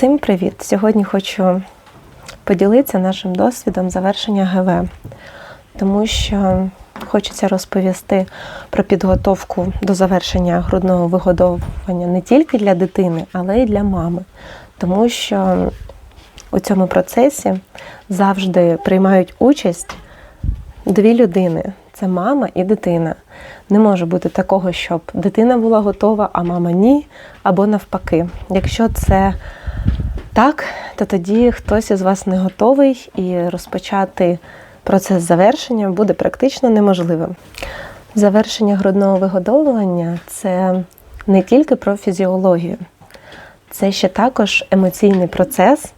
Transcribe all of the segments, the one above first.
Всім привіт! Сьогодні хочу поділитися нашим досвідом завершення ГВ, тому що хочеться розповісти про підготовку до завершення грудного вигодовування не тільки для дитини, але й для мами. Тому що у цьому процесі завжди приймають участь дві людини це мама і дитина. Не може бути такого, щоб дитина була готова, а мама ні, або навпаки. Якщо це так, то тоді хтось із вас не готовий і розпочати процес завершення буде практично неможливим. Завершення грудного вигодовування це не тільки про фізіологію, це ще також емоційний процес,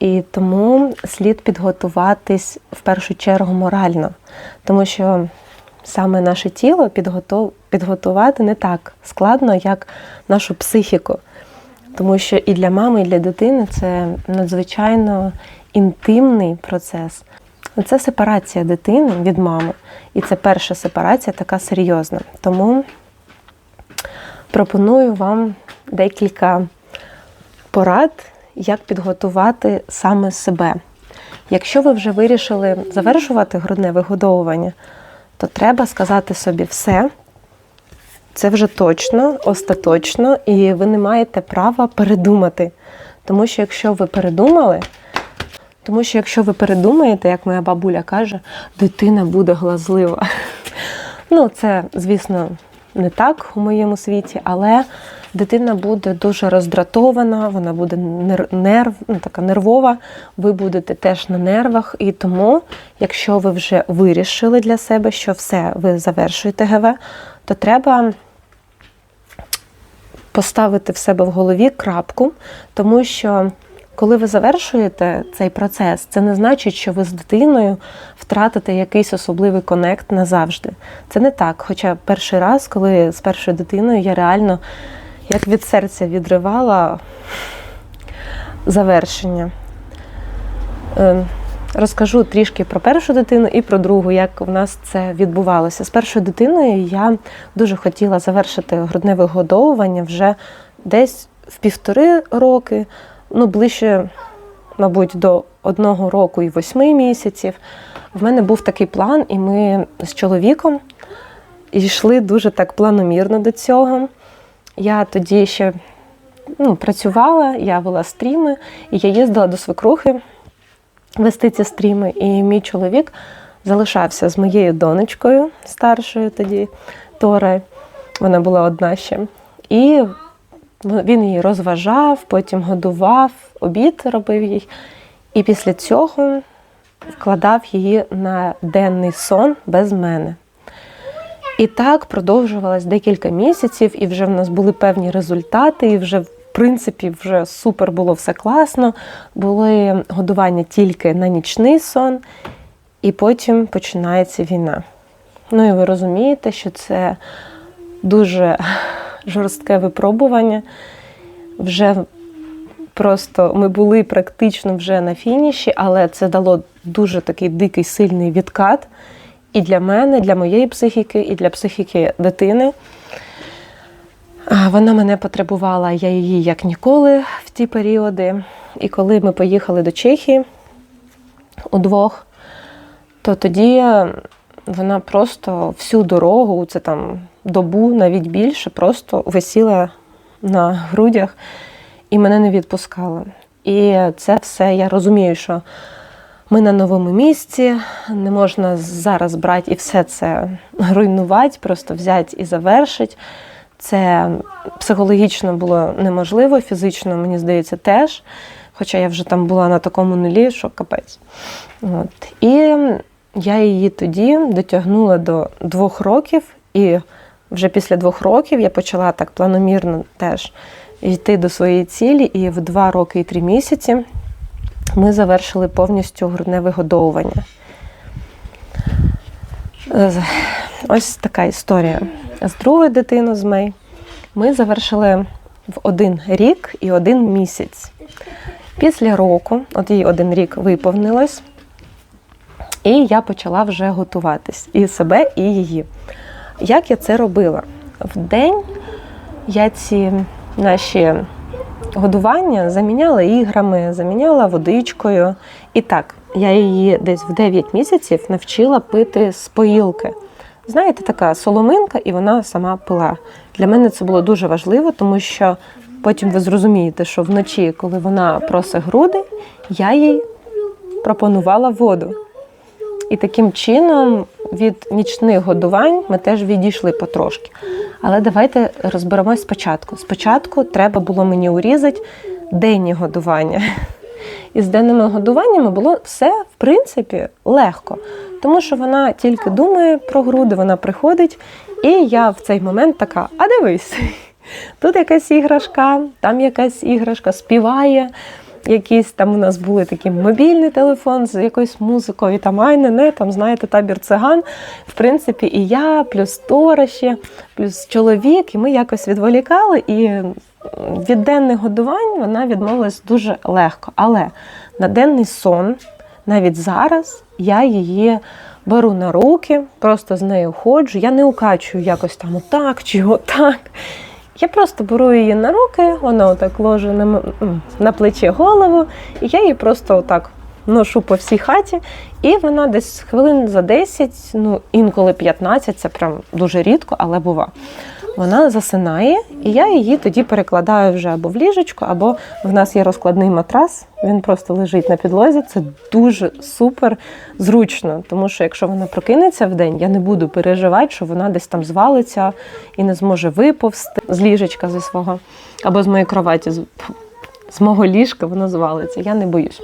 і тому слід підготуватись в першу чергу морально, тому що саме наше тіло підготувати не так складно, як нашу психіку. Тому що і для мами, і для дитини це надзвичайно інтимний процес. Це сепарація дитини від мами. І це перша сепарація така серйозна. Тому пропоную вам декілька порад, як підготувати саме себе. Якщо ви вже вирішили завершувати грудне вигодовування, то треба сказати собі все. Це вже точно, остаточно, і ви не маєте права передумати. Тому що якщо ви передумали, тому що якщо ви передумаєте, як моя бабуля каже, дитина буде глазлива. Ну, це, звісно, не так у моєму світі, але дитина буде дуже роздратована, вона буде нерв, ну, така нервова, ви будете теж на нервах. І тому, якщо ви вже вирішили для себе, що все, ви завершуєте ГВ, то треба поставити в себе в голові крапку, тому що. Коли ви завершуєте цей процес, це не значить, що ви з дитиною втратите якийсь особливий конект назавжди. Це не так. Хоча перший раз, коли з першою дитиною я реально як від серця відривала завершення. Ем, Розкажу трішки про першу дитину і про другу, як в нас це відбувалося. З першою дитиною я дуже хотіла завершити грудне вигодовування вже десь в півтори роки, ну ближче, мабуть, до одного року і восьми місяців. В мене був такий план, і ми з чоловіком йшли дуже так планомірно до цього. Я тоді ще ну, працювала, я вела стріми, і я їздила до свекрухи вести ці стріми. І мій чоловік залишався з моєю донечкою, старшою тоді Тора. Вона була одна ще. І він її розважав, потім годував, обід робив їй. І після цього вкладав її на денний сон без мене. І так продовжувалось декілька місяців, і вже в нас були певні результати, і вже в принципі, вже супер було все класно. Були годування тільки на нічний сон, і потім починається війна. Ну і ви розумієте, що це дуже жорстке випробування. Вже просто ми були практично вже на фініші, але це дало дуже такий дикий сильний відкат і для мене, для моєї психіки, і для психіки дитини. Вона мене потребувала, я її як ніколи в ті періоди. І коли ми поїхали до Чехії удвох, то тоді вона просто всю дорогу, це там добу, навіть більше, просто висіла на грудях і мене не відпускала. І це все я розумію, що ми на новому місці, не можна зараз брати і все це руйнувати, просто взяти і завершити. Це психологічно було неможливо, фізично, мені здається, теж. Хоча я вже там була на такому нулі, що капець. От. І я її тоді дотягнула до двох років, і вже після двох років я почала так планомірно теж йти до своєї цілі, і в два роки і три місяці ми завершили повністю грудне вигодовування. Ось така історія. З другою дитиною з Мей ми завершили в один рік і один місяць. Після року, от їй один рік виповнилось, і я почала вже готуватись і себе, і її. Як я це робила? В день я ці наші годування заміняла іграми, заміняла водичкою. І так, я її десь в 9 місяців навчила пити з поїлки. Знаєте, така соломинка, і вона сама пила. Для мене це було дуже важливо, тому що потім ви зрозумієте, що вночі, коли вона просить груди, я їй пропонувала воду. І таким чином від нічних годувань ми теж відійшли потрошки. Але давайте розберемось спочатку. Спочатку треба було мені урізати денні годування. І з денними годуваннями було все, в принципі, легко. Тому що вона тільки думає про груди, вона приходить, і я в цей момент така: а дивись, тут якась іграшка, там якась іграшка співає. Якісь там у нас були такі мобільний телефон з якоюсь музикою, там ай, не, там, знаєте, табір циган. В принципі, і я, плюс Тора плюс чоловік, і ми якось відволікали. І від денних годувань вона відмовилась дуже легко. Але на денний сон, навіть зараз, я її беру на руки, просто з нею ходжу. Я не укачую якось там отак чи отак. Я просто беру її на руки, вона отак ложе на, на плечі голову, і я її просто отак ношу по всій хаті. І вона десь хвилин за 10, ну інколи 15, це прям дуже рідко, але бува. Вона засинає, і я її тоді перекладаю вже або в ліжечко, або в нас є розкладний матрас. Він просто лежить на підлозі. Це дуже супер зручно, тому що якщо вона прокинеться в день, я не буду переживати, що вона десь там звалиться і не зможе виповзти з ліжечка зі свого, або з моєї кроваті, з, мого ліжка воно звалиться. Я не боюсь.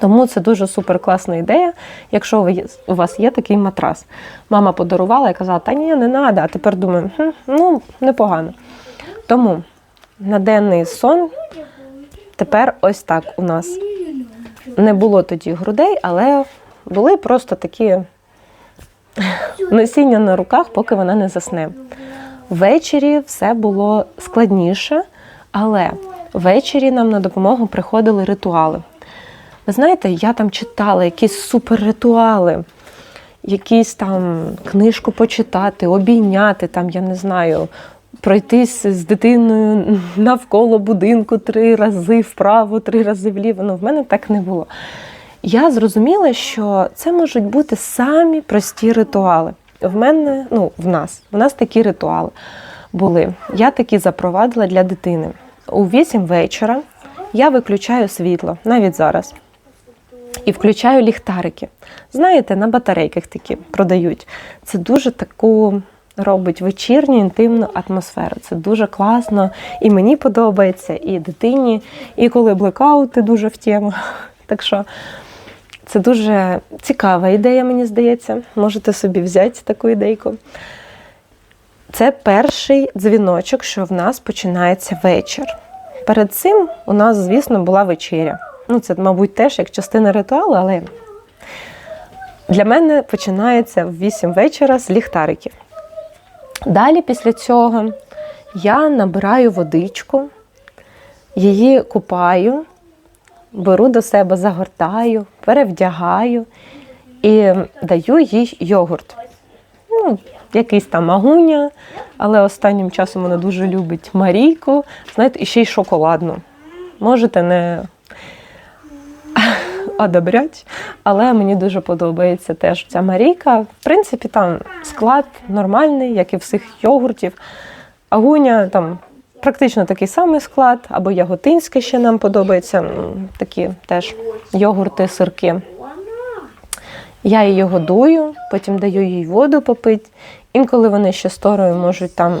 Тому це дуже супер класна ідея, якщо ви, у вас є такий матрас. Мама подарувала і казала, та ні, не треба, а тепер думаю, «Хм, ну, непогано. Тому на денний сон тепер ось так у нас. Не було тоді грудей, але були просто такі носіння на руках, поки вона не засне. Ввечері все було складніше, але ввечері нам на допомогу приходили ритуали. Ви знаєте, я там читала якісь суперритуали, якісь там книжку почитати, обійняти, там, я не знаю, пройтись з дитиною навколо будинку три рази вправо, три рази вліво. Ну, в мене так не було. Я зрозуміла, що це можуть бути самі прості ритуали. В мене, ну, в нас, в нас такі ритуали були. Я такі запровадила для дитини. У 8 вечора я виключаю світло, навіть зараз. І включаю ліхтарики. Знаєте, на батарейках такі продають. Це дуже таку робить вечірню інтимну атмосферу. Це дуже класно. І мені подобається, і дитині, і коли блекаути дуже в тему. Так що це дуже цікава ідея, мені здається. Можете собі взяти таку ідейку. Це перший дзвіночок, що в нас починається вечір. Перед цим у нас, звісно, була вечеря. Ну, це, мабуть, теж як частина ритуалу, але для мене починається в 8 вечора з ліхтариків. Далі, після цього, я набираю водичку, її купаю, беру до себе, загортаю, перевдягаю і даю їй йогурт. Ну, якийсь там магуня, але останнім часом вона дуже любить Марійку, знаєте, і ще й шоколадну. Можете не одобрять, але мені дуже подобається теж ця Марійка. В принципі, там склад нормальний, як і всіх йогуртів. Агуня там практично такий самий склад, або яготинське ще нам подобається. Такі теж йогурти, сирки. Я її годую, потім даю їй воду попити. Інколи вони ще з можуть там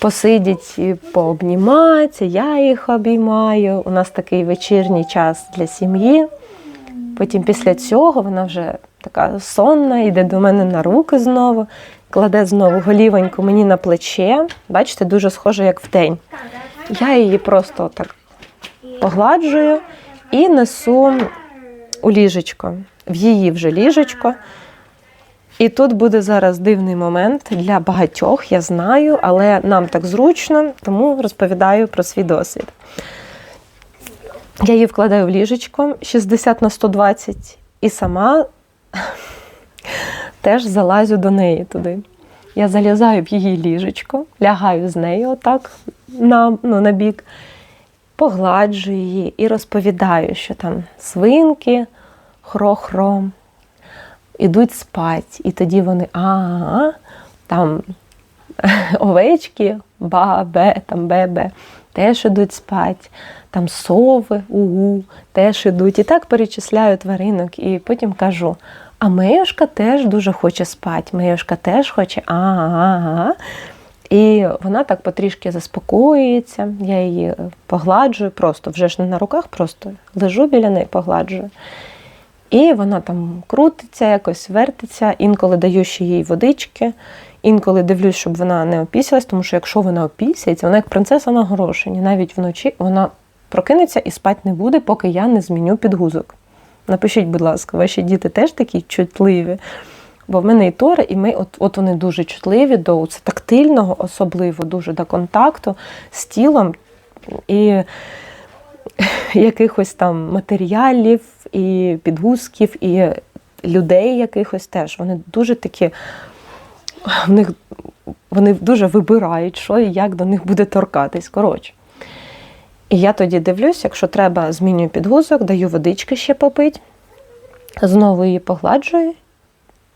посидять і пообніматися, я їх обіймаю. У нас такий вечірній час для сім'ї. Потім після цього вона вже така сонна, йде до мене на руки знову, кладе знову голівоньку мені на плече. Бачите, дуже схоже, як вдень. Я її просто так погладжую і несу у ліжечко, в її вже ліжечко. І тут буде зараз дивний момент для багатьох, я знаю, але нам так зручно, тому розповідаю про свій досвід. Я її вкладаю в ліжечко 60 на 120 і сама теж залазю до неї туди. Я залізаю в її ліжечко, лягаю з нею отак на, ну, на бік, погладжу її і розповідаю, що там свинки, хро-хро, ідуть спать. І тоді вони а, там овечки, ба-бе, там бе-бе, теж ідуть спать, там сови, угу, теж ідуть. І так перечисляю тваринок, і потім кажу. А Меюшка теж дуже хоче спати. Меюшка теж хоче ага. І вона так потрішки заспокоюється, я її погладжую, просто вже ж не на руках, просто лежу біля неї, погладжую. І вона там крутиться, якось вертиться, інколи даю ще їй водички, інколи дивлюсь, щоб вона не опісялась, тому що якщо вона опісяється, вона як принцеса на горошині. Навіть вночі вона прокинеться і спати не буде, поки я не зміню підгузок. Напишіть, будь ласка, ваші діти теж такі чутливі. Бо в мене і Тора, і ми, от от вони дуже чутливі до це тактильного, особливо дуже до контакту з тілом і якихось там матеріалів, і підгузків, і людей якихось теж. Вони дуже такі, в них, вони дуже вибирають, що і як до них буде торкатись. Коротше. І я тоді дивлюсь, якщо треба, змінюю підгузок, даю водички ще попити, знову її погладжую,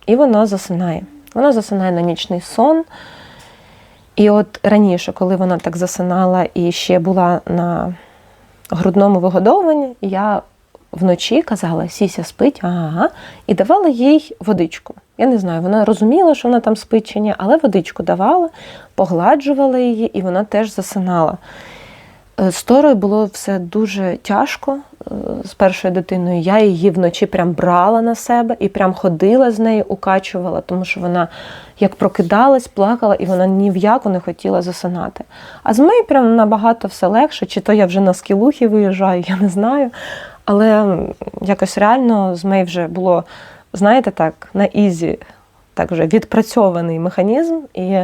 і вона засинає. Вона засинає на нічний сон. І от раніше, коли вона так засинала і ще була на грудному вигодовуванні, я вночі казала, Сіся спить, ага, і давала їй водичку. Я не знаю, вона розуміла, що вона там спить чи ні, але водичку давала, погладжувала її, і вона теж засинала. З Торою було все дуже тяжко з першою дитиною. Я її вночі прям брала на себе і прям ходила з нею, укачувала, тому що вона як прокидалась, плакала, і вона ні в яку не хотіла засинати. А з Мей прям набагато все легше, чи то я вже на скілухи виїжджаю, я не знаю. Але якось реально з Мей вже було, знаєте, так, на ізі, так вже відпрацьований механізм. І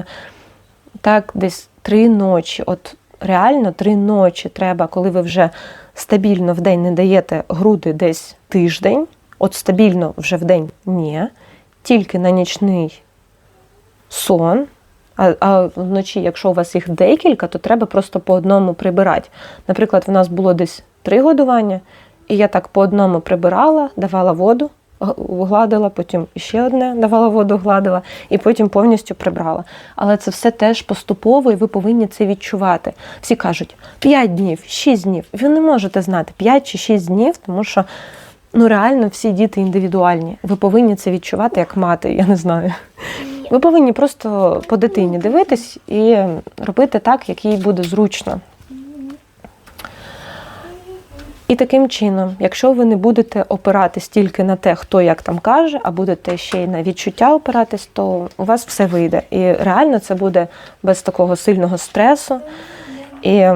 так десь три ночі. от реально три ночі треба, коли ви вже стабільно в день не даєте груди десь тиждень, от стабільно вже в день ні, тільки на нічний сон. А а вночі, якщо у вас їх декілька, то треба просто по одному прибирати. Наприклад, в нас було десь три годування, і я так по одному прибирала, давала воду, гладила, потім ще одне давала воду, гладила, і потім повністю прибрала. Але це все теж поступово, і ви повинні це відчувати. Всі кажуть, 5 днів, 6 днів. Ви не можете знати 5 чи 6 днів, тому що ну реально всі діти індивідуальні. Ви повинні це відчувати як мати, я не знаю. Ви повинні просто по дитині дивитись і робити так, як їй буде зручно. І таким чином, якщо ви не будете опиратись тільки на те, хто як там каже, а будете ще й на відчуття опиратись, то у вас все вийде. І реально це буде без такого сильного стресу і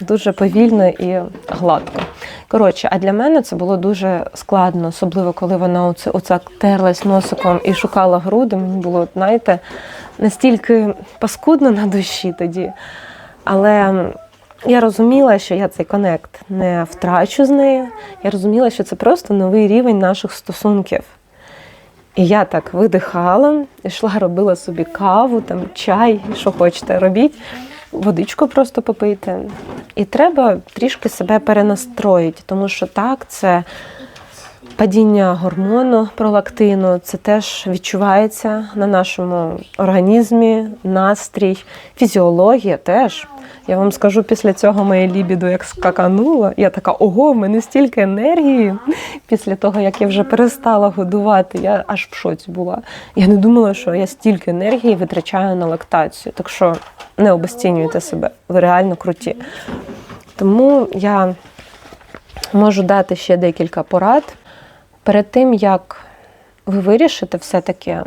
дуже повільно і гладко. Коротше, а для мене це було дуже складно, особливо коли вона оце, оце терлась носиком і шукала груди. Мені було, знаєте, настільки паскудно на душі тоді. Але я розуміла, що я цей конект не втрачу з нею. Я розуміла, що це просто новий рівень наших стосунків. І я так видихала, йшла, робила собі каву, там, чай, що хочете, робіть, водичку просто попити. І треба трішки себе перенастроїти, тому що так, це падіння гормону пролактину, це теж відчувається на нашому організмі, настрій, фізіологія теж. Я вам скажу, після цього моє лібідо як скакануло. Я така, ого, в мене стільки енергії. Після того, як я вже перестала годувати, я аж в шоці була. Я не думала, що я стільки енергії витрачаю на лактацію. Так що не обесцінюйте себе, ви реально круті. Тому я можу дати ще декілька порад перед тим, як ви вирішите все-таки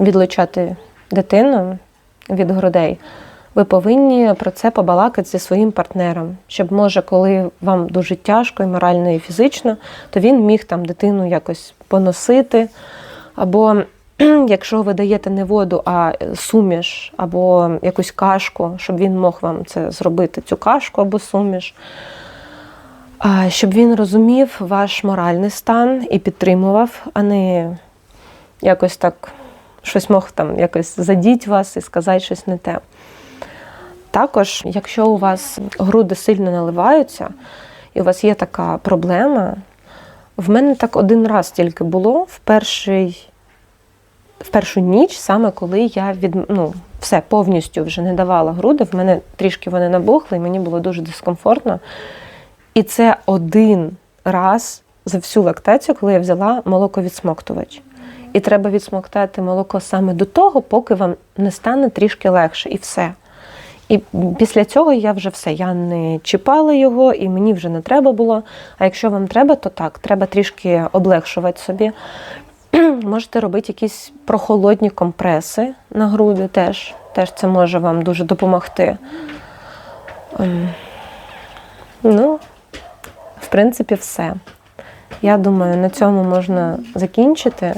відлучати дитину від грудей ви повинні про це побалакати зі своїм партнером, щоб, може, коли вам дуже тяжко і морально, і фізично, то він міг там дитину якось поносити. Або якщо ви даєте не воду, а суміш, або якусь кашку, щоб він мог вам це зробити, цю кашку або суміш. Щоб він розумів ваш моральний стан і підтримував, а не якось так щось мог там якось задіть вас і сказати щось не те. Також, якщо у вас груди сильно наливаються, і у вас є така проблема, в мене так один раз тільки було в перший. В першу ніч, саме коли я від ну, все повністю вже не давала груди, в мене трішки вони набухли, і мені було дуже дискомфортно. І це один раз за всю лактацію, коли я взяла молоковідсмоктувач. І треба відсмоктати молоко саме до того, поки вам не стане трішки легше, і все. І після цього я вже все, я не чіпала його, і мені вже не треба було. А якщо вам треба, то так, треба трішки облегшувати собі. Можете робити якісь прохолодні компреси на груди теж. Теж це може вам дуже допомогти. Ем, Ну, принципі, все. Я думаю, на цьому можна закінчити.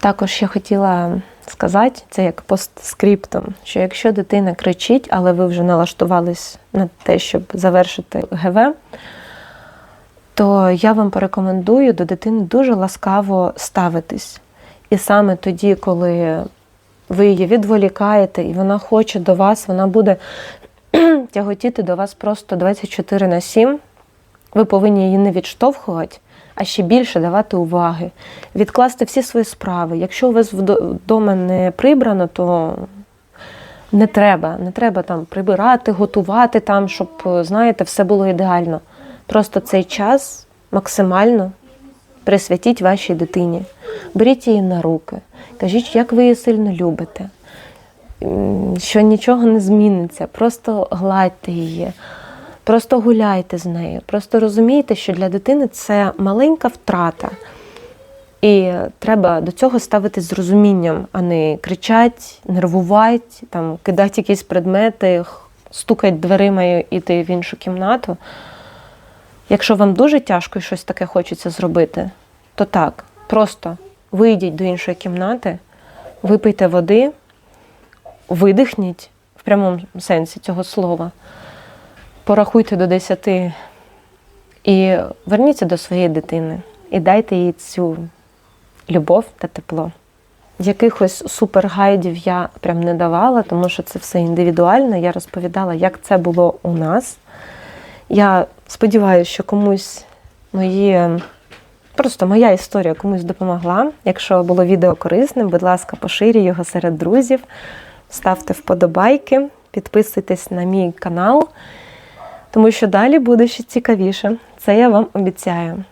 Також я хотіла сказати, це як постскриптом, що якщо дитина кричить, але ви вже налаштувались на те, щоб завершити ГВ, то я вам порекомендую до дитини дуже ласкаво ставитись. І саме тоді, коли ви її відволікаєте, і вона хоче до вас, вона буде тяготіти до вас просто 24 на 7, ви повинні її не відштовхувати, а ще більше давати уваги, відкласти всі свої справи. Якщо у вас вдома не прибрано, то не треба. Не треба там прибирати, готувати там, щоб, знаєте, все було ідеально. Просто цей час максимально присвятіть вашій дитині. Беріть її на руки, кажіть, як ви її сильно любите, що нічого не зміниться, просто гладьте її, просто гуляйте з нею, просто розумійте, що для дитини це маленька втрата. І треба до цього ставитись з розумінням, а не кричать, нервувати, там, кидати якісь предмети, стукати дверима і йти в іншу кімнату. Якщо вам дуже тяжко і щось таке хочеться зробити, то так, просто вийдіть до іншої кімнати, випийте води, видихніть в прямому сенсі цього слова, порахуйте до 10 і верніться до своєї дитини і дайте їй цю любов та тепло. Якихось супергайдів я прям не давала, тому що це все індивідуально. Я розповідала, як це було у нас. Я сподіваюся, що комусь мої, просто моя історія комусь допомогла. Якщо було відео корисним, будь ласка, поширюй його серед друзів, ставте вподобайки, підписуйтесь на мій канал, тому що далі буде ще цікавіше. Це я вам обіцяю.